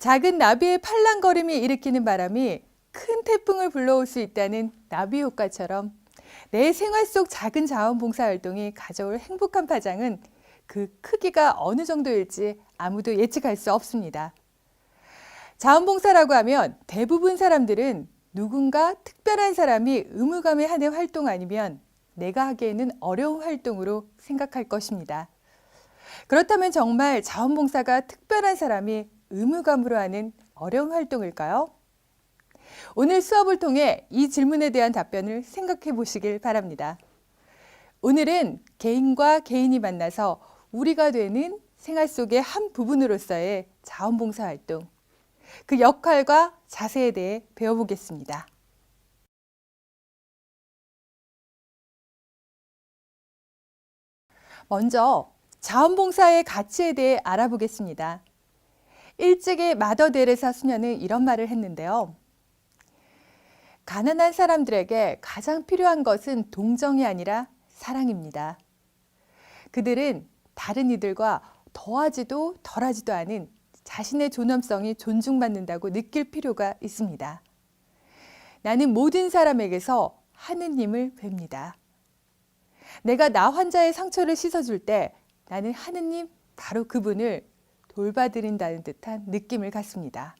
작은 나비의 팔랑거림이 일으키는 바람이 큰 태풍을 불러올 수 있다는 나비 효과처럼 내 생활 속 작은 자원봉사 활동이 가져올 행복한 파장은 그 크기가 어느 정도일지 아무도 예측할 수 없습니다. 자원봉사라고 하면 대부분 사람들은 누군가 특별한 사람이 의무감에 하는 활동 아니면 내가 하기에는 어려운 활동으로 생각할 것입니다. 그렇다면 정말 자원봉사가 특별한 사람이 의무감으로 하는 어려운 활동일까요? 오늘 수업을 통해 이 질문에 대한 답변을 생각해 보시길 바랍니다. 오늘은 개인과 개인이 만나서 우리가 되는 생활 속의 한 부분으로서의 자원봉사 활동, 그 역할과 자세에 대해 배워보겠습니다. 먼저 자원봉사의 가치에 대해 알아보겠습니다. 일찍의 마더 데레사 수녀는 이런 말을 했는데요. 가난한 사람들에게 가장 필요한 것은 동정이 아니라 사랑입니다. 그들은 다른 이들과 더하지도 덜하지도 않은 자신의 존엄성이 존중받는다고 느낄 필요가 있습니다. 나는 모든 사람에게서 하느님을 뵙니다. 내가 나 환자의 상처를 씻어줄 때 나는 하느님 바로 그분을 돌봐드린다는 듯한 느낌을 갖습니다.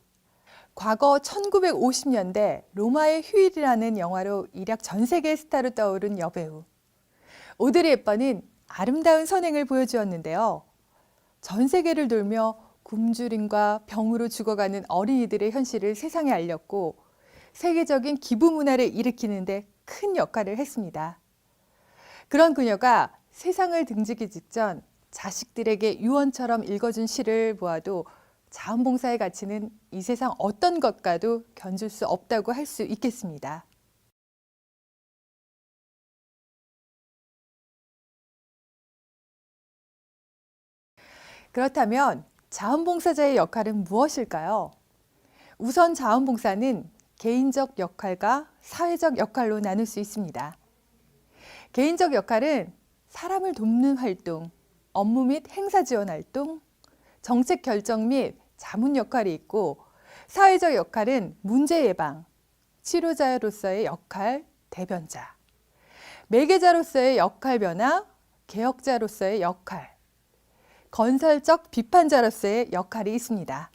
과거 1950년대 로마의 휴일이라는 영화로 일약 전 세계 스타로 떠오른 여배우. 오드리 헵번은 아름다운 선행을 보여주었는데요. 전 세계를 돌며 굶주림과 병으로 죽어가는 어린이들의 현실을 세상에 알렸고 세계적인 기부 문화를 일으키는데 큰 역할을 했습니다. 그런 그녀가 세상을 등지기 직전 자식들에게 유언처럼 읽어준 시를 보아도 자원봉사의 가치는 이 세상 어떤 것과도 견줄 수 없다고 할 수 있겠습니다. 그렇다면 자원봉사자의 역할은 무엇일까요? 우선 자원봉사는 개인적 역할과 사회적 역할로 나눌 수 있습니다. 개인적 역할은 사람을 돕는 활동, 업무 및 행사 지원 활동, 정책 결정 및 자문 역할이 있고 사회적 역할은 문제 예방, 치료자로서의 역할, 대변자, 매개자로서의 역할 변화, 개혁자로서의 역할, 건설적 비판자로서의 역할이 있습니다.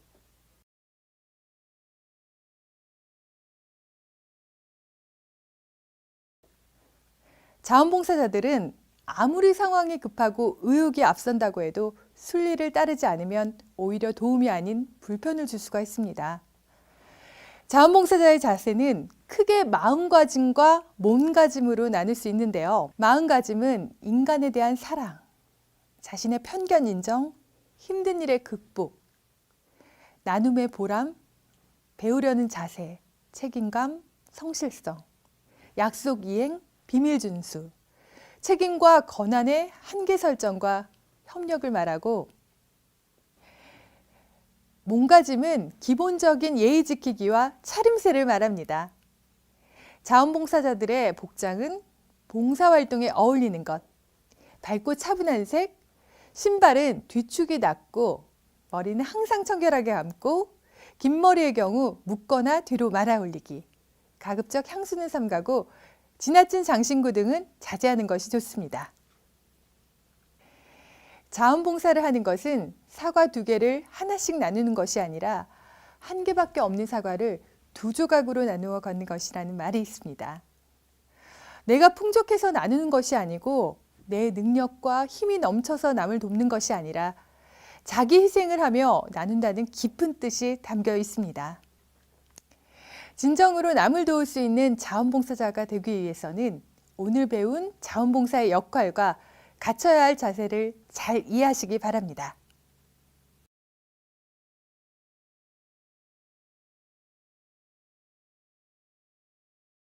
자원봉사자들은 아무리 상황이 급하고 의욕이 앞선다고 해도 순리를 따르지 않으면 오히려 도움이 아닌 불편을 줄 수가 있습니다. 자원봉사자의 자세는 크게 마음가짐과 몸가짐으로 나눌 수 있는데요. 마음가짐은 인간에 대한 사랑, 자신의 편견 인정, 힘든 일의 극복, 나눔의 보람, 배우려는 자세, 책임감, 성실성, 약속 이행, 비밀 준수, 책임과 권한의 한계 설정과 협력을 말하고 몸가짐은 기본적인 예의 지키기와 차림새를 말합니다. 자원봉사자들의 복장은 봉사활동에 어울리는 것, 밝고 차분한 색, 신발은 뒤축이 낮고 머리는 항상 청결하게 감고 긴 머리의 경우 묶거나 뒤로 말아 올리기, 가급적 향수는 삼가고 지나친 장신구 등은 자제하는 것이 좋습니다. 자원봉사를 하는 것은 사과 두 개를 하나씩 나누는 것이 아니라 한 개밖에 없는 사과를 두 조각으로 나누어 걷는 것이라는 말이 있습니다. 내가 풍족해서 나누는 것이 아니고 내 능력과 힘이 넘쳐서 남을 돕는 것이 아니라 자기 희생을 하며 나눈다는 깊은 뜻이 담겨 있습니다. 진정으로 남을 도울 수 있는 자원봉사자가 되기 위해서는 오늘 배운 자원봉사의 역할과 갖춰야 할 자세를 잘 이해하시기 바랍니다.